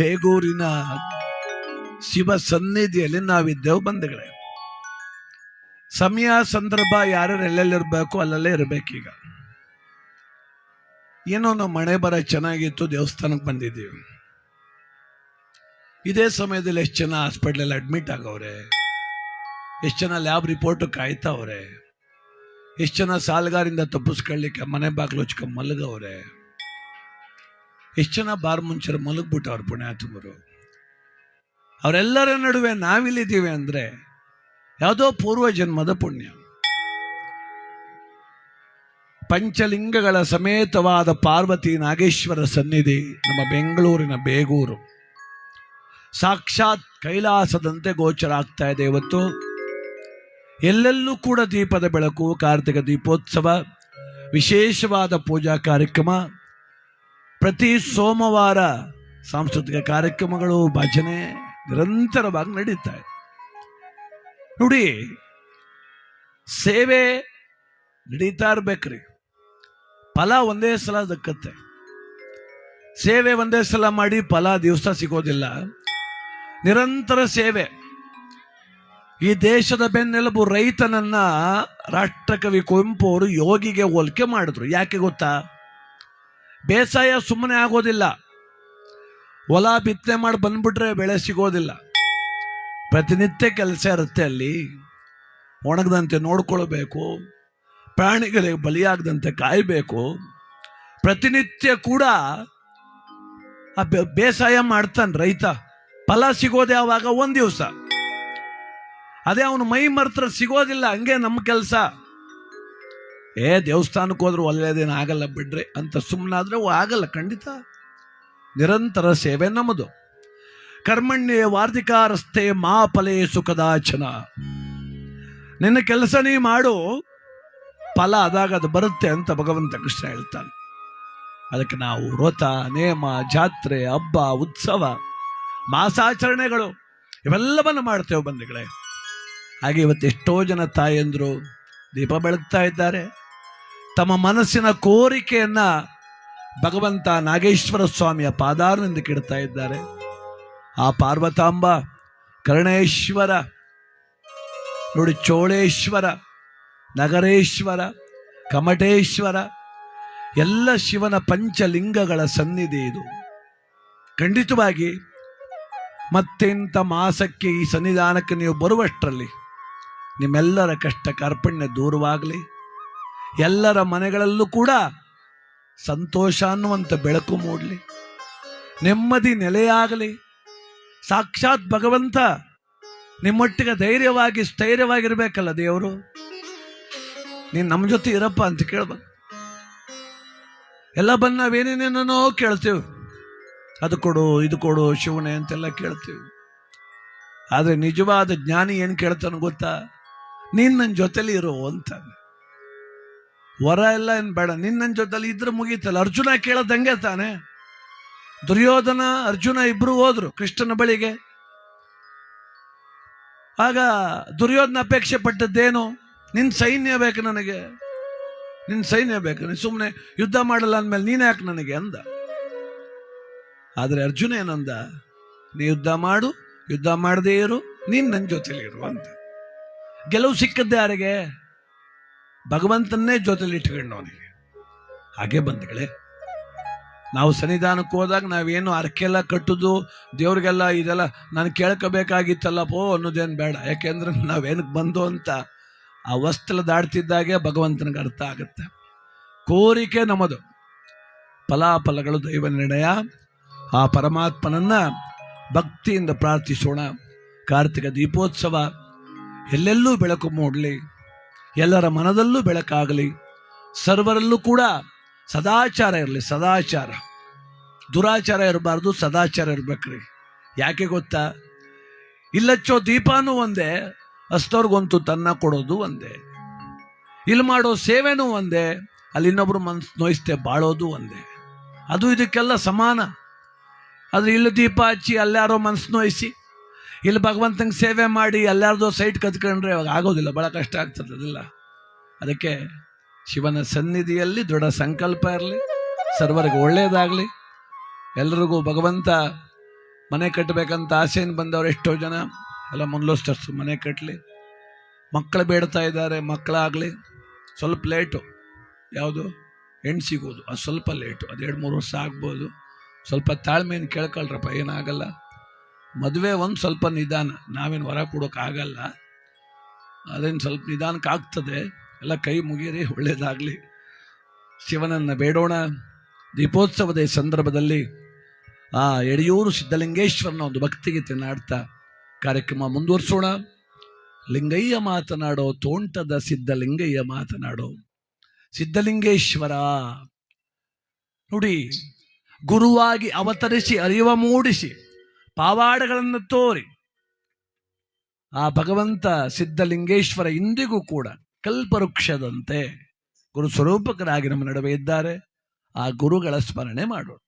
ಬೇಗೂರಿನ ಶಿವ ಸನ್ನಿಧಿಯಲ್ಲಿ ನಾವಿದ್ದೆವು ಬಂಧುಗಳೇ. ಸಮಯ, ಸಂದರ್ಭ ಯಾರ್ಯಾರು ಎಲ್ಲೆಲ್ಲಿರ್ಬೇಕು ಅಲ್ಲಲ್ಲೇ ಇರ್ಬೇಕೀಗ. ಏನೋ ನಾವು ಮಳೆ ಬರ ಚೆನ್ನಾಗಿತ್ತು, ದೇವಸ್ಥಾನಕ್ಕೆ ಬಂದಿದ್ದೀವಿ. ಇದೇ ಸಮಯದಲ್ಲಿ ಎಷ್ಟು ಜನ ಹಾಸ್ಪಿಟ್ಲಲ್ಲಿ ಅಡ್ಮಿಟ್ ಆಗವ್ರೆ? ಎಷ್ಟು ಜನ ಲ್ಯಾಬ್ ರಿಪೋರ್ಟ್ ಕಾಯ್ತಾವ್ರೆ? ಎಷ್ಟು ಜನ ಸಾಲುಗಾರಿಂದ ತಪ್ಪಿಸ್ಕೊಳ್ಳಿಕ್ಕೆ ಮನೆ ಬಾಗಿಲು ಹಚ್ಕೊಂಡ್ ಮಲಗವ್ರೆ? ಎಷ್ಟು ಜನ ಬಾರ್ ಮುಂಚೆ ಪುಣ್ಯ ಪುಣ್ಯಾತ್ಮರು. ಅವರೆಲ್ಲರ ನಡುವೆ ನಾವಿಲ್ಲಿದ್ದೀವಿ ಅಂದರೆ ಯಾವುದೋ ಪೂರ್ವ ಜನ್ಮದ ಪುಣ್ಯ. ಪಂಚಲಿಂಗಗಳ ಸಮೇತವಾದ ಪಾರ್ವತಿ ನಾಗೇಶ್ವರ ಸನ್ನಿಧಿ ನಮ್ಮ ಬೆಂಗಳೂರಿನ ಬೇಗೂರು. ಸಾಕ್ಷಾತ್ ಕೈಲಾಸದಂತೆ ಗೋಚರ ಆಗ್ತಾ ಇದೆ ಇವತ್ತು. ಎಲ್ಲೆಲ್ಲೂ ಕೂಡ ದೀಪದ ಬೆಳಕು, ಕಾರ್ತಿಕ ದೀಪೋತ್ಸವ, ವಿಶೇಷವಾದ ಪೂಜಾ ಕಾರ್ಯಕ್ರಮ. ಪ್ರತಿ ಸೋಮವಾರ ಸಾಂಸ್ಕೃತಿಕ ಕಾರ್ಯಕ್ರಮಗಳು, ಭಜನೆ ನಿರಂತರವಾಗಿ ನಡೀತಾ ಇದೆ. ನೋಡಿ, ಸೇವೆ ನಡೀತಾ ಇರ್ಬೇಕ್ರಿ. ಫಲ ಒಂದೇ ಸಲ ದಕ್ಕತ್ತೆ ಸೇವೆ ಒಂದೇ ಸಲ ಮಾಡಿ ಫಲ ದಿವಸ ಸಿಗೋದಿಲ್ಲ. ನಿರಂತರ ಸೇವೆ. ಈ ದೇಶದ ಬೆನ್ನೆಲುಬು ರೈತನನ್ನ ರಾಷ್ಟ್ರಕವಿ ಕುವೆಂಪು ಅವರು ಯೋಗಿಗೆ ಹೋಲಿಕೆ ಮಾಡಿದ್ರು. ಯಾಕೆ ಗೊತ್ತಾ? ಬೇಸಾಯ ಸುಮ್ಮನೆ ಆಗೋದಿಲ್ಲ. ಹೊಲ ಬಿತ್ತನೆ ಮಾಡಿ ಬಂದ್ಬಿಟ್ರೆ ಬೆಳೆ ಸಿಗೋದಿಲ್ಲ. ಪ್ರತಿನಿತ್ಯ ಕೆಲಸ ಇರುತ್ತೆ ಅಲ್ಲಿ. ಒಣಗದಂತೆ ನೋಡ್ಕೊಳ್ಬೇಕು. ಪ್ರಾಣಿಗಳಿಗೆ ಬಲಿಯಾಗದಂತೆ ಕಾಯಬೇಕು. ಪ್ರತಿನಿತ್ಯ ಕೂಡ ಆ ಬೇಸಾಯ ಮಾಡ್ತಾನೆ ರೈತ. ಫಲ ಸಿಗೋದು ಯಾವಾಗ ಒಂದು ದಿವಸ. ಅದೇ ಅವನು ಮೈ ಮರ್ತ್ರ ಸಿಗೋದಿಲ್ಲ, ಹಂಗೆ ನಮ್ಮ ಕೆಲಸ. ಏ, ದೇವಸ್ಥಾನಕ್ಕೆ ಹೋದ್ರೆ ಒಳ್ಳೆಯದೇನು ಆಗಲ್ಲ ಬಿಡ್ರಿ ಅಂತ ಸುಮ್ಮನಾದ್ರೆ ಆಗಲ್ಲ, ಖಂಡಿತ. ನಿರಂತರ ಸೇವೆ ನಮ್ಮದು. ಕರ್ಮಣ್ಯ ವಾರ್ಧಿಕ ರಸ್ತೆ ಮಾ ಫಲೇ ಸುಖದಾಚನ. ನಿನ್ನ ಕೆಲಸ ನೀ ಮಾಡು, ಫಲ ಅದಾಗ ಅದು ಬರುತ್ತೆ ಅಂತ ಭಗವಂತ ಕೃಷ್ಣ ಹೇಳ್ತಾನೆ. ಅದಕ್ಕೆ ನಾವು ವ್ರತ, ನೇಮ, ಜಾತ್ರೆ, ಹಬ್ಬ, ಉತ್ಸವ, ಮಾಸಾಚರಣೆಗಳು, ಇವೆಲ್ಲವನ್ನು ಮಾಡ್ತೇವೆ ಬಂಧುಗಳೇ. ಹಾಗೆ ಇವತ್ತು ಎಷ್ಟೋ ಜನ ತಾಯಂದರು ದೀಪ ಬೆಳಗ್ತಾ ಇದ್ದಾರೆ. ತಮ್ಮ ಮನಸ್ಸಿನ ಕೋರಿಕೆಯನ್ನ ಭಗವಂತ ನಾಗೇಶ್ವರ ಸ್ವಾಮಿಯ ಪಾದಾರನಿಂದ ಕೆಡ್ತಾ ಇದ್ದಾರೆ. ಆ ಪಾರ್ವತಾಂಬ, ಕರ್ಣೇಶ್ವರ, ನೋಡಿ ಚೋಳೇಶ್ವರ, ನಗರೇಶ್ವರ, ಕಮಟೇಶ್ವರ, ಎಲ್ಲ ಶಿವನ ಪಂಚಲಿಂಗಗಳ ಸನ್ನಿಧಿ ಇದು. ಖಂಡಿತವಾಗಿ ಮತ್ತೆಂಥ ಮಾಸಕ್ಕೆ ಈ ಸನ್ನಿಧಾನಕ್ಕೆ ನೀವು ಬರುವಷ್ಟರಲ್ಲಿ ನಿಮ್ಮೆಲ್ಲರ ಕಷ್ಟ ಕಾರ್ಪಣ್ಯ ದೂರವಾಗಲಿ. ಎಲ್ಲರ ಮನೆಗಳಲ್ಲೂ ಕೂಡ ಸಂತೋಷ ಅನ್ನುವಂಥ ಬೆಳಕು ಮೂಡಲಿ. ನೆಮ್ಮದಿ ನೆಲೆಯಾಗಲಿ. ಸಾಕ್ಷಾತ್ ಭಗವಂತ ನಿಮ್ಮೊಟ್ಟಿಗೆ ಧೈರ್ಯವಾಗಿ, ಸ್ಥೈರ್ಯವಾಗಿರ್ಬೇಕಲ್ಲ ದೇವರು? ನೀನು ನಮ್ಮ ಜೊತೆ ಇರಪ್ಪ ಅಂತ ಕೇಳ್ಬೇಕು ಎಲ್ಲ ಬಂದು ನಾವೇನೇನೇನೋ ಕೇಳ್ತೇವೆ. ಅದು ಕೊಡು, ಇದು ಕೊಡು, ಶಿವನೇ ಅಂತೆಲ್ಲ ಕೇಳ್ತೀವಿ. ಆದರೆ ನಿಜವಾದ ಜ್ಞಾನಿ ಏನು ಕೇಳ್ತಾನೆ ಗೊತ್ತಾ? ನೀನ್ ನನ್ನ ಜೊತೆಲಿ ಇರೋ ಅಂತ. ವರ ಎಲ್ಲ ಏನ್ ಬೇಡ. ನಿನ್ನ ನನ್ನ ಜೊತೆಲಿ ಇದ್ರೆ ಮುಗೀತಲ್ಲ. ಅರ್ಜುನ ಕೇಳದಂಗೆ ತಾನೆ. ದುರ್ಯೋಧನ, ಅರ್ಜುನ ಇಬ್ರು ಹೋದ್ರು ಕೃಷ್ಣನ ಬಳಿಗೆ. ಆಗ ದುರ್ಯೋಧನ ಅಪೇಕ್ಷೆ ಪಟ್ಟದ್ದೇನು? ನಿನ್ ಸೈನ್ಯ ಬೇಕು ನನಗೆ. ನಿನ್ ಸೈನ್ಯ ಬೇಕು ನೀನ್ ಸುಮ್ಮನೆ ಯುದ್ಧ ಮಾಡಲ್ಲ ಅಂದ್ಮೇಲೆ ನೀನ್ ಯಾಕೆ ನನಗೆ ಅಂದ? ಆದ್ರೆ ಅರ್ಜುನ ಏನಂದ? ನೀ ಯುದ್ಧ ಮಾಡು, ಯುದ್ಧ ಮಾಡದೇ ಇರು, ನೀನ್ ನನ್ನ ಜೊತೆಲಿ ಇರು ಅಂತ. ಗೆಲುವು ಸಿಕ್ಕದ್ದೆ ಯಾರಿಗೆ? ಭಗವಂತನ್ನೇ ಜೊತೆಲಿ ಇಟ್ಕೊಂಡವನಿಗೆ ಹಾಗೆ ಬಂಧುಗಳೇ ನಾವು ಸನ್ನಿಧಾನಕ್ಕೆ ಹೋದಾಗ ನಾವೇನು ಅರ್ಕೆಲ್ಲ ಕಟ್ಟುದು, ದೇವ್ರಿಗೆಲ್ಲ ಇದೆಲ್ಲ ನಾನು ಕೇಳ್ಕೋಬೇಕಾಗಿತ್ತಲ್ಲಪ್ಪೋ ಅನ್ನೋದೇನು ಬೇಡ. ಯಾಕೆಂದ್ರೆ ನಾವೇನಕ್ಕೆ ಬಂದು ಅಂತ ಆ ವಸ್ತ್ರ ದಾಡ್ತಿದ್ದಾಗೆ ಭಗವಂತನಿಗೆ ಅರ್ಥ ಆಗುತ್ತೆ. ಕೋರಿಕೆ ನಮ್ಮದು. ಫಲಾಫಲಗಳು ದೈವ ನಿರ್ಣಯ. ಆ ಪರಮಾತ್ಮನನ್ನು ಭಕ್ತಿಯಿಂದ ಪ್ರಾರ್ಥಿಸೋಣ. ಕಾರ್ತಿಕ ದೀಪೋತ್ಸವ. ಎಲ್ಲೆಲ್ಲೂ ಬೆಳಕು ಮೂಡಲಿ. ಎಲ್ಲರ ಮನದಲ್ಲೂ ಬೆಳಕಾಗಲಿ. ಸರ್ವರಲ್ಲೂ ಕೂಡ ಸದಾಚಾರ ಇರಲಿ, ಸದಾಚಾರ. ದುರಾಚಾರ ಇರಬಾರ್ದು, ಸದಾಚಾರ ಇರಬೇಕ್ರಿ. ಯಾಕೆ ಗೊತ್ತಾ? ಇಲ್ಲಚ್ಚೋ ದೀಪಾನೂ ಒಂದೇ ಅಸ್ತವ್ರಿಗಂತೂ ತನ್ನ ಕೊಡೋದು ಒಂದೇ. ಇಲ್ಲಿ ಮಾಡೋ ಸೇವೆನೂ ಒಂದೇ, ಅಲ್ಲಿ ಇನ್ನೊಬ್ರು ಮನ್ಸು ನೋಯಿಸ್ತೇ ಬಾಳೋದು ಒಂದೇ. ಅದು ಇದಕ್ಕೆಲ್ಲ ಸಮಾನ. ಆದ್ರೆ ಇಲ್ಲಿ ದೀಪ ಹಚ್ಚಿ ಅಲ್ಲಾರೋ ಮನ್ಸು ನೋಯಿಸಿ ಇಲ್ಲಿ ಭಗವಂತಂಗೆ ಸೇವೆ ಮಾಡಿ ಎಲ್ಲಾರ್ದು ಸೈಟ್ ಕತ್ಕೊಂಡ್ರೆ ಅವಾಗ ಆಗೋದಿಲ್ಲ ಭಾಳ ಕಷ್ಟ ಆಗ್ತದೆ ಅದೆಲ್ಲ. ಅದಕ್ಕೆ ಶಿವನ ಸನ್ನಿಧಿಯಲ್ಲಿ ದೃಢ ಸಂಕಲ್ಪ ಇರಲಿ, ಸರ್ವರಿಗೂ ಒಳ್ಳೆಯದಾಗಲಿ ಎಲ್ರಿಗೂ ಭಗವಂತ ಮನೆ ಕಟ್ಟಬೇಕಂತ ಆಸೆಯಿಂದ ಬಂದವರು ಎಷ್ಟೋ ಜನ, ಎಲ್ಲ ಮೊನ್ಲೋಸ್ತರ್ಸ್ ಮನೆ ಕಟ್ಟಲಿ ಮಕ್ಕಳು ಬೇಡ್ತಾ ಇದ್ದಾರೆ ಮಕ್ಕಳಾಗಲಿ ಸ್ವಲ್ಪ ಲೇಟು, ಯಾವುದು, ಹೆಣ್ಣು ಸಿಗೋದು, ಅದು ಸ್ವಲ್ಪ ಲೇಟು, ಅದು ಎರಡು ಮೂರು ವರ್ಷ ಆಗ್ಬೋದು. ಸ್ವಲ್ಪ ತಾಳ್ಮೆಯನ್ನು ಕೇಳ್ಕೊಳ್ರಪ್ಪ, ಏನಾಗಲ್ಲ. ಮದುವೆ ಒಂದು ಸ್ವಲ್ಪ ನಿಧಾನ. ನಾವೇನು ಹೊರ ಕೊಡೋಕ್ಕಾಗಲ್ಲ ಅದೇನು ಸ್ವಲ್ಪ ನಿಧಾನಕ್ಕಾಗ್ತದೆ ಎಲ್ಲ ಕೈ ಮುಗಿಯಿರಿ, ಒಳ್ಳೇದಾಗಲಿ. ಶಿವನನ್ನು ಬೇಡೋಣ. ದೀಪೋತ್ಸವದ ಸಂದರ್ಭದಲ್ಲಿ ಆ ಎಡೆಯೂರು ಸಿದ್ಧಲಿಂಗೇಶ್ವರನ ಒಂದು ಭಕ್ತಿಗೀತೆ ನಾಡ್ತಾ ಕಾರ್ಯಕ್ರಮ ಮುಂದುವರಿಸೋಣ. ಲಿಂಗಯ್ಯ ಮಾತನಾಡೋ, ತೋಂಟದ ಸಿದ್ಧಲಿಂಗಯ್ಯ ಮಾತನಾಡೋ. ಸಿದ್ಧಲಿಂಗೇಶ್ವರ, ನೋಡಿ, ಗುರುವಾಗಿ ಅವತರಿಸಿ, ಅರಿವ ಮೂಡಿಸಿ ಪಾವಾಡಗಳನ್ನು ತೋರಿ ಆ ಭಗವಂತ ಸಿದ್ಧಲಿಂಗೇಶ್ವರ ಇಂದಿಗೂ ಕೂಡ ಕಲ್ಪವೃಕ್ಷದಂತೆ ಗುರು ಸ್ವರೂಪಕರಾಗಿ ನಮ್ಮ ನಡುವೆ ಇದ್ದಾರೆ. ಆ ಗುರುಗಳ ಸ್ಮರಣೆ ಮಾಡೋಣ.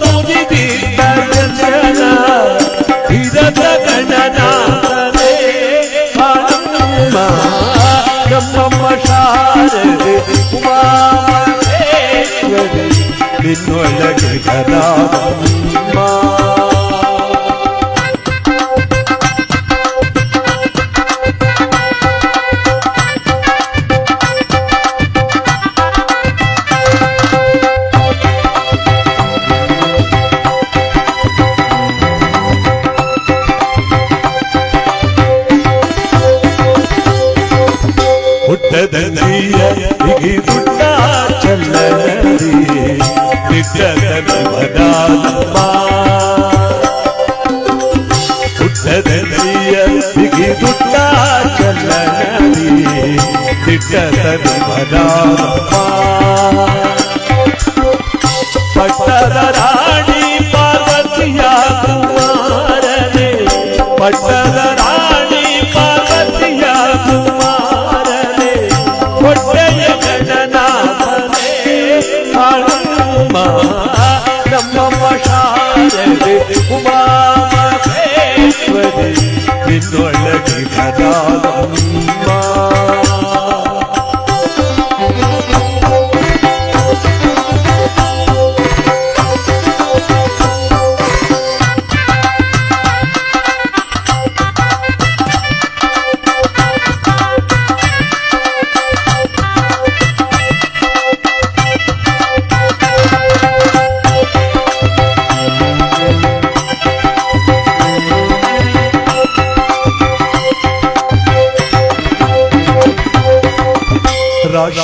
বুঝিবি பட்டதராணி பார்வதியா குமாரனே பட்ட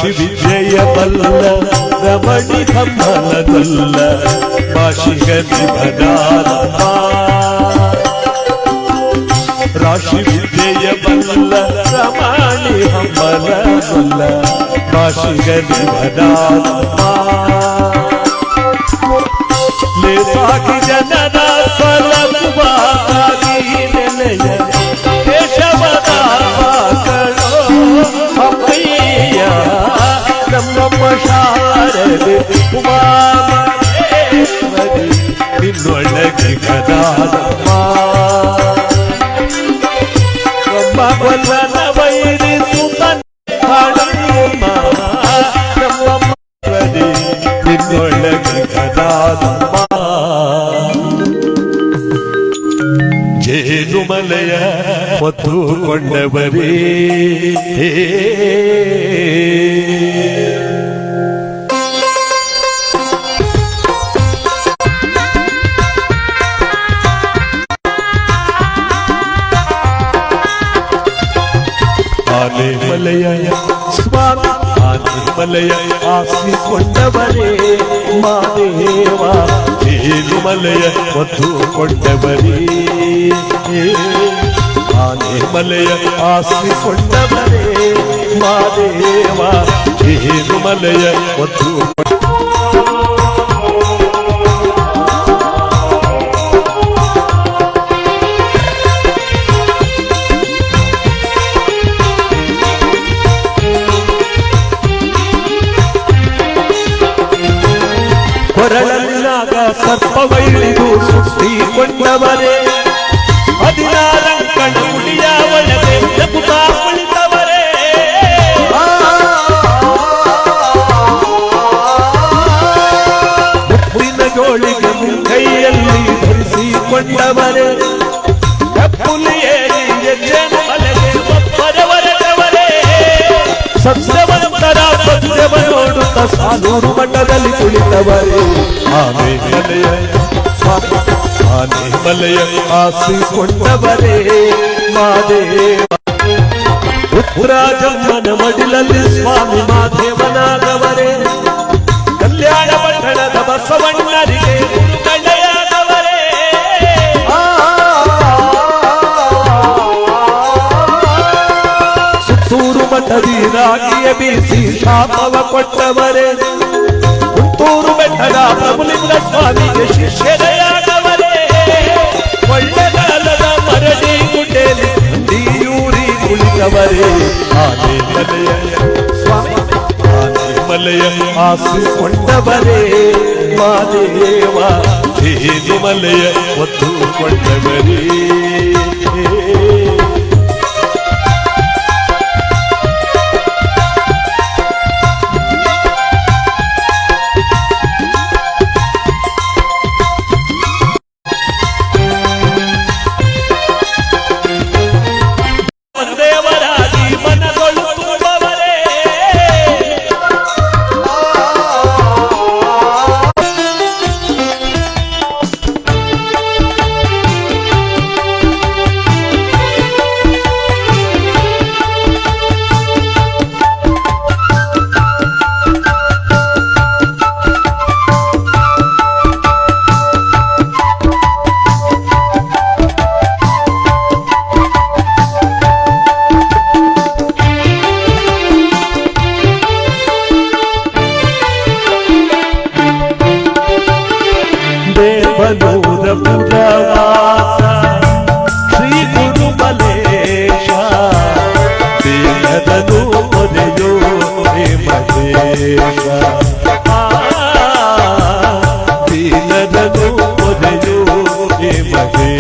కాశి విజయవల్ల రమణి కమలదల్ల భాషిక విభదాత్మా రాశి విజయవల్ల రమణి కమలదల్ల భాషిక విభదాత్మా లేసాకి జనన ఫలపు ಸ್ವಾಮಿ ಆನೆ ಮಲೆಯ ಆಸಿಕೊಂಡವರೇ ಮಾದೇವ. ಏಳು ಮಲೆಯ ಮತ್ತು ಕೊಂಡವರೇ. ಆನೆ ಮಲೆಯ ಆಸಿಕೊಂಡವರೇ ಮಾದೇವ ಏಳು ಮಲೆಯ ಸರ್ಪವೈಳಿದು ಸುತ್ತಿಕೊಂಡವರೇ ಹದಿನಾರಂಕಣ ಮುಡಿಯ ಒಳಗೆ ನಗುತ್ತಾ ಕುಳಿತವರೇ ಮುಪ್ಪಿನ ಚೋಳಿಗೆ ಮುಂಕೈಯಲ್ಲಿ ಧರಿಸಿಕೊಂಡವರೇ ಕಪ್ಪುಲಿಯೇರಿ ಎಜ್ಜೆನು ಸತ್ಯವಂತರ ಸತ್ಯವ ನೋಡುತ್ತ ಸಾಲೂರು ಮಠದಲ್ಲಿ ಕುಳಿತವರೇ. ಆನೆ ಮಲೆಯ ಆನೆ ಮಲೆಯ ಆಸಿಕೊಂಡವರೇ ಮಾದೇವ. ಉತ್ತರಾಜಮ್ಮನ ಮಡಿಲಲ್ಲಿ ಸ್ವಾಮಿ ಮಾದೇವನಾದವರೇ. ಕಲ್ಯಾಣ ಪಟ್ಟಣದ ಬಸವಣ್ಣರಿಗೆ ಮಠದಿ ರಾಗಿಯ ಬೀಸಿ ಶಾಪವ ಕೊಟ್ಟವರೇ. ಪುತ್ತೂರು ಬೆಟ್ಟದ ಪ್ರಭುಲಿಂಗ ಸ್ವಾಮಿಗೆ ಶಿಷ್ಯರೆಯಾದವರೇ ಕೊಳ್ಳಗಾಲದ ಮರಡಿ ಗುಡ್ಡೆಯಲ್ಲಿ ನೀಯೂರಿ ಕುಳಿತವರೇ ಆನೆ ಮಲೆಯ ಸ್ವಾಮಿ ಆನೆ ಮಲೆಯ ಆಸಿಕೊಂಡವರೇ ಮಾದೇವ ಮಲೆಯ ಒತ್ತುಕೊಂಡವರೇ ದೇವರಾಗಿ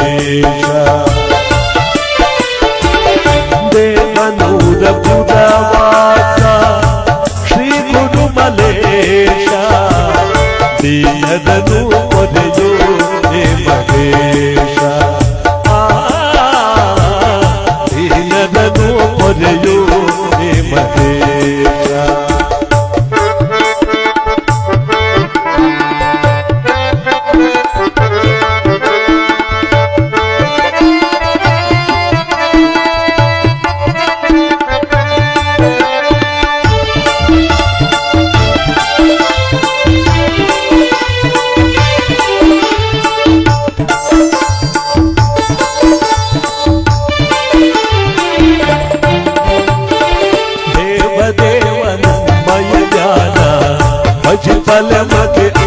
ಮಹೇಶ ದೇವನೂರ ಪುರವಾಸ ಶ್ರೀ ಗುರುಮಲೇಶ ದೀನದನು عالمك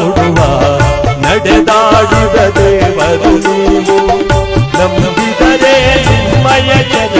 ಕೊಡುವ ನಡೆದಾಡಿದ ದೇವರು ನೀವು. ನಂಬಿದರೆ ಮಯ ಜನನ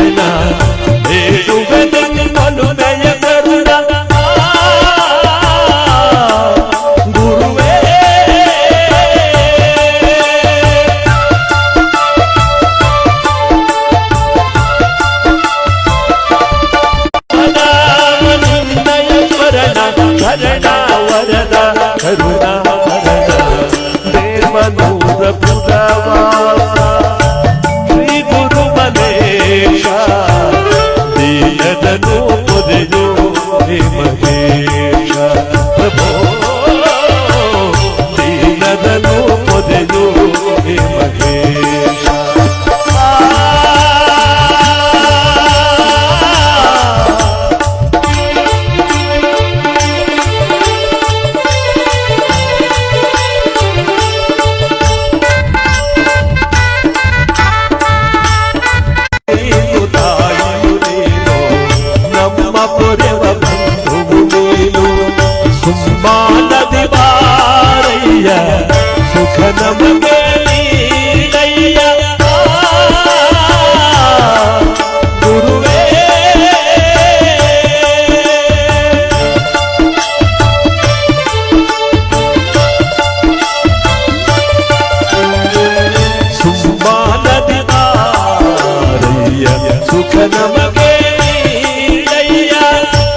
ಸುಖ ನಮಗೆ ನೀಡಯ್ಯ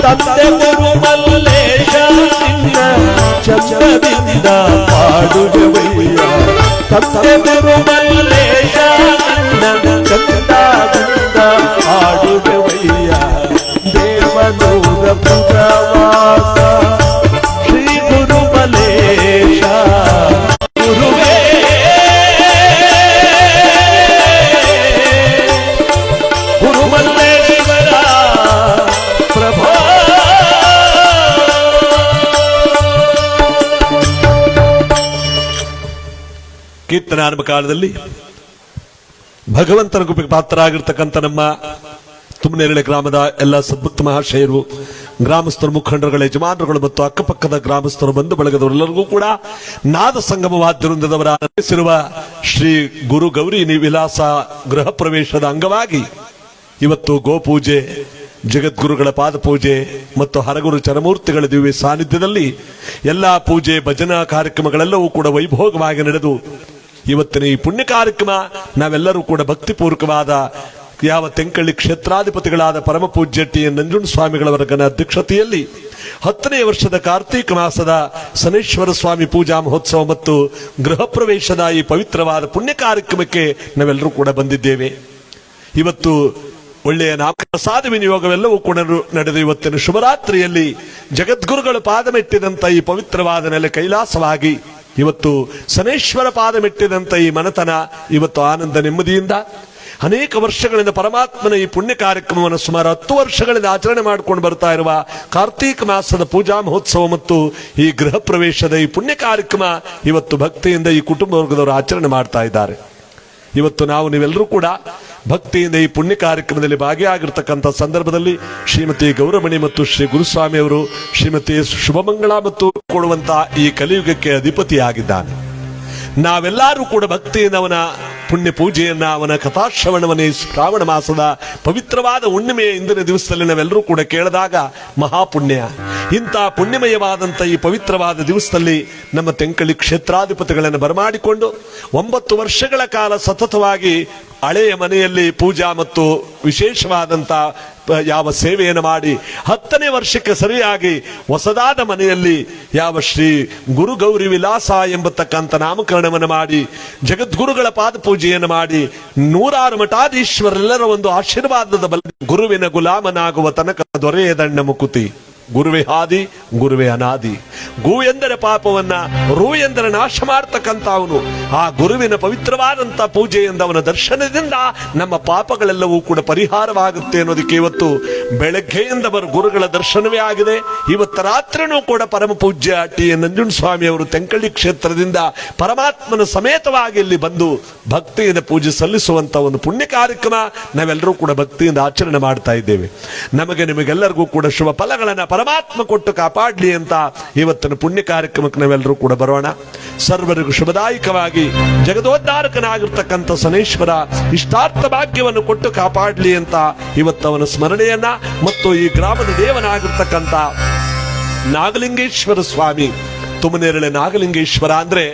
ತಂದೆ ಗುರು ಮಲ್ಲೇಶ ನಿನ್ನ ಚಂದದಿಂದ ಪಾಡುವೆವಯ್ಯ ತಂದೆ ಗುರು ಕೀರ್ತನಾರಂಭ ಕಾಲದಲ್ಲಿ ಭಗವಂತನ ಪಾತ್ರ ಪಾತ್ರರಾಗಿರ್ತಕ್ಕಂಥ ನಮ್ಮ ತುಮನೇರಳೆ ಗ್ರಾಮದ ಎಲ್ಲ ಸದ್ಭುತ್ ಮಹಾಶಯರು, ಗ್ರಾಮಸ್ಥರು, ಮುಖಂಡರುಗಳ, ಯಜಮಾನರುಗಳು ಮತ್ತು ಅಕ್ಕಪಕ್ಕದ ಗ್ರಾಮಸ್ಥರು, ಬಂಧು ಬಳಗದವರೆಲ್ಲರಿಗೂ ಕೂಡ ನಾದ ಸಂಗಮ ವಾದ್ಯವೃಂದದವರ ನಡೆಸಿರುವ ಶ್ರೀ ಗುರು ಗೌರಿ ವಿಲಾಸ ಗೃಹ ಪ್ರವೇಶದ ಅಂಗವಾಗಿ ಇವತ್ತು ಗೋಪೂಜೆ, ಜಗದ್ಗುರುಗಳ ಪಾದಪೂಜೆ ಮತ್ತು ಹರಗುರು ಚರಮೂರ್ತಿಗಳ ದಿವ್ಯ ಸಾನ್ನಿಧ್ಯದಲ್ಲಿ ಎಲ್ಲಾ ಪೂಜೆ, ಭಜನಾ ಕಾರ್ಯಕ್ರಮಗಳೆಲ್ಲವೂ ಕೂಡ ವೈಭೋಗವಾಗಿ ನಡೆದು ಇವತ್ತಿನ ಈ ಪುಣ್ಯ ಕಾರ್ಯಕ್ರಮ ನಾವೆಲ್ಲರೂ ಕೂಡ ಭಕ್ತಿಪೂರ್ವಕವಾದ ಯಾವ ತೆಂಕಳ್ಳಿ ಕ್ಷೇತ್ರಾಧಿಪತಿಗಳಾದ ಪರಮ ಪೂಜ್ಯ ಟಿ ಎನ್ ನಂಜುಂಡ ಸ್ವಾಮಿಗಳವರ್ಗನ ಅಧ್ಯಕ್ಷತೆಯಲ್ಲಿ ಹತ್ತನೇ ವರ್ಷದ ಕಾರ್ತೀಕ ಮಾಸದ ಸನೇಶ್ವರ ಸ್ವಾಮಿ ಪೂಜಾ ಮಹೋತ್ಸವ ಮತ್ತು ಗೃಹ ಪ್ರವೇಶದ ಈ ಪವಿತ್ರವಾದ ಪುಣ್ಯ ಕಾರ್ಯಕ್ರಮಕ್ಕೆ ನಾವೆಲ್ಲರೂ ಕೂಡ ಬಂದಿದ್ದೇವೆ. ಇವತ್ತು ಒಳ್ಳೆಯ ಪ್ರಸಾದ ವಿನಿಯೋಗವೆಲ್ಲವೂ ಕೂಡ ನಡೆದು ಇವತ್ತಿನ ಶುಭರಾತ್ರಿಯಲ್ಲಿ ಜಗದ್ಗುರುಗಳು ಪಾದ ಮೆಟ್ಟಿದಂತ ಈ ಪವಿತ್ರವಾದ ನೆಲೆ ಕೈಲಾಸವಾಗಿ ಇವತ್ತು ಸನೇಶ್ವರ ಪಾದ ಮೆಟ್ಟಿದಂತ ಈ ಮನತನ ಇವತ್ತು ಆನಂದ ನೆಮ್ಮದಿಯಿಂದ ಅನೇಕ ವರ್ಷಗಳಿಂದ ಪರಮಾತ್ಮನ ಈ ಪುಣ್ಯ ಕಾರ್ಯಕ್ರಮವನ್ನು ಸುಮಾರು ಹತ್ತು ವರ್ಷಗಳಿಂದ ಆಚರಣೆ ಮಾಡಿಕೊಂಡು ಬರ್ತಾ ಇರುವ ಕಾರ್ತೀಕ ಮಾಸದ ಪೂಜಾ ಮಹೋತ್ಸವ ಮತ್ತು ಈ ಗೃಹ ಪ್ರವೇಶದ ಈ ಪುಣ್ಯ ಕಾರ್ಯಕ್ರಮ ಇವತ್ತು ಭಕ್ತಿಯಿಂದ ಈ ಕುಟುಂಬ ವರ್ಗದವರು ಆಚರಣೆ ಮಾಡ್ತಾ ಇದ್ದಾರೆ. ಇವತ್ತು ನಾವು ನೀವೆಲ್ಲರೂ ಕೂಡ ಭಕ್ತಿಯಿಂದ ಈ ಪುಣ್ಯ ಕಾರ್ಯಕ್ರಮದಲ್ಲಿ ಭಾಗಿಯಾಗಿರ್ತಕ್ಕಂಥ ಸಂದರ್ಭದಲ್ಲಿ ಶ್ರೀಮತಿ ಗೌರಮಣಿ ಮತ್ತು ಶ್ರೀ ಗುರುಸ್ವಾಮಿ ಅವರು ಶ್ರೀಮತಿ ಶುಭಮಂಗಳ ಮತ್ತು ಕೊಡುವಂತಹ ಈ ಕಲಿಯುಗಕ್ಕೆ ಅಧಿಪತಿಯಾಗಿದ್ದಾನೆ. ನಾವೆಲ್ಲರೂ ಕೂಡ ಭಕ್ತಿಯಿಂದ ಅವನ ಪುಣ್ಯ ಪೂಜೆಯನ್ನ, ಅವನ ಕಥಾಶ್ರವಣವನ್ನೇ ಶ್ರಾವಣ ಮಾಸದ ಪವಿತ್ರವಾದ ಹುಣ್ಣಿಮೆಯ ಇಂದಿನ ದಿವಸದಲ್ಲಿ ನಾವೆಲ್ಲರೂ ಕೂಡ ಕೇಳಿದಾಗ ಮಹಾಪುಣ್ಯ. ಇಂಥ ಪುಣ್ಯಮಯವಾದಂಥ ಈ ಪವಿತ್ರವಾದ ದಿವಸದಲ್ಲಿ ನಮ್ಮ ತೆಂಕಳಿ ಕ್ಷೇತ್ರಾಧಿಪತಿಗಳನ್ನು ಬರಮಾಡಿಕೊಂಡು ಒಂಬತ್ತು ವರ್ಷಗಳ ಕಾಲ ಸತತವಾಗಿ ಹಳೆಯ ಮನೆಯಲ್ಲಿ ಪೂಜಾ ಮತ್ತು ವಿಶೇಷವಾದಂಥ ಯಾವ ಸೇವೆಯನ್ನು ಮಾಡಿ ಹತ್ತನೇ ವರ್ಷಕ್ಕೆ ಸರಿಯಾಗಿ ಹೊಸದಾದ ಮನೆಯಲ್ಲಿ ಯಾವ ಶ್ರೀ ಗುರು ಗೌರಿ ವಿಲಾಸ ಎಂಬತಕ್ಕಂಥ ನಾಮಕರಣವನ್ನು ಮಾಡಿ, ಜಗದ್ಗುರುಗಳ ಪಾದ ಪೂಜೆಯನ್ನು ಮಾಡಿ, ನೂರಾರು ಮಠಾಧೀಶ್ವರೆಲ್ಲರ ಒಂದು ಆಶೀರ್ವಾದದ ಬಲ ಗುರುವಿನ ಗುಲಾಮನಾಗುವ ತನಕ ದೊರೆಯದಣ್ಣ ಮುಕುತಿ. ಗುರುವೇ ಹಾದಿ, ಗುರುವೇ ಅನಾದಿ. ಗು ಎಂದರೆ ಪಾಪವನ್ನ ರು ಎಂದರೆ ನಾಶ ಮಾಡ್ತಕ್ಕಂಥ ಅವನು ಆ ಗುರುವಿನ ಪವಿತ್ರವಾದಂತ ಪೂಜೆ ಅವನ ದರ್ಶನದಿಂದ ನಮ್ಮ ಪಾಪಗಳೆಲ್ಲವೂ ಕೂಡ ಪರಿಹಾರವಾಗುತ್ತೆ ಅನ್ನೋದಕ್ಕೆ ಇವತ್ತು ಬೆಳಗ್ಗೆಯಿಂದ ಬರೋ ಗುರುಗಳ ದರ್ಶನವೇ ಆಗಿದೆ. ಇವತ್ತು ರಾತ್ರಿನೂ ಕೂಡ ಪರಮ ಪೂಜ್ಯ ಟಿ. ಎನ್. ನಂಜುನ್ ಸ್ವಾಮಿ ಅವರು ತೆಂಕಳ್ಳಿ ಕ್ಷೇತ್ರದಿಂದ ಪರಮಾತ್ಮನ ಸಮೇತವಾಗಿ ಇಲ್ಲಿ ಬಂದು ಭಕ್ತಿಯಿಂದ ಪೂಜೆ ಸಲ್ಲಿಸುವಂತ ಒಂದು ಪುಣ್ಯ ಕಾರ್ಯಕ್ರಮ ನಾವೆಲ್ಲರೂ ಕೂಡ ಭಕ್ತಿಯಿಂದ ಆಚರಣೆ ಮಾಡ್ತಾ ಇದ್ದೇವೆ. ನಮಗೆ ನಿಮಗೆಲ್ಲರಿಗೂ ಕೂಡ ಶುಭ ಫಲಗಳನ್ನ ಪರಮಾತ್ಮ ಕೊಟ್ಟು ಕಾಪಾಡಲಿ ಅಂತ ಇವತ್ತಿನ ಪುಣ್ಯ ಕಾರ್ಯಕ್ರಮಕ್ಕೆ ನಾವೆಲ್ಲರೂ ಕೂಡ ಬರೋಣ. ಸರ್ವರಿಗೂ ಶುಭದಾಯಕವಾಗಿ ಜಗದೋದ್ಧಾರಕನಾಗಿರ್ತಕ್ಕಂಥ ಸನೇಶ್ವರ ಇಷ್ಟಾರ್ಥ ಭಾಗ್ಯವನ್ನು ಕೊಟ್ಟು ಕಾಪಾಡಲಿ ಅಂತ ಇವತ್ತವನ ಸ್ಮರಣೆಯನ್ನ ಮತ್ತು ಈ ಗ್ರಾಮದ ದೇವನಾಗಿರ್ತಕ್ಕಂಥ ನಾಗಲಿಂಗೇಶ್ವರ ಸ್ವಾಮಿ ತುಮನೇರಳೆ ನಾಗಲಿಂಗೇಶ್ವರ ಅಂದ್ರೆ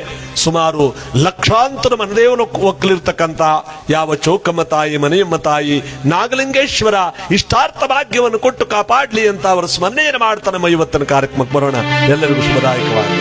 ಸುಮಾರು ಲಕ್ಷಾಂತರ ಮನದೇವನ ಒಕ್ಕಲಿರ್ತಕ್ಕಂಥ ಯಾವ ಚೌಕಮ್ಮ ತಾಯಿ, ಮನೆಯಮ್ಮ ತಾಯಿ, ನಾಗಲಿಂಗೇಶ್ವರ ಇಷ್ಟಾರ್ಥ ಭಾಗ್ಯವನ್ನು ಕೊಟ್ಟು ಕಾಪಾಡ್ಲಿ ಅಂತ ಅವರ ಸ್ಮರಣೆಯನ್ನು ಮಾಡ್ತಾ ನಮ್ಮ ಇವತ್ತಿನ ಕಾರ್ಯಕ್ರಮಕ್ಕೆ ಬರೋಣ. ಎಲ್ಲರಿಗೂ ಶುಭದಾಯಕವಾಗಿ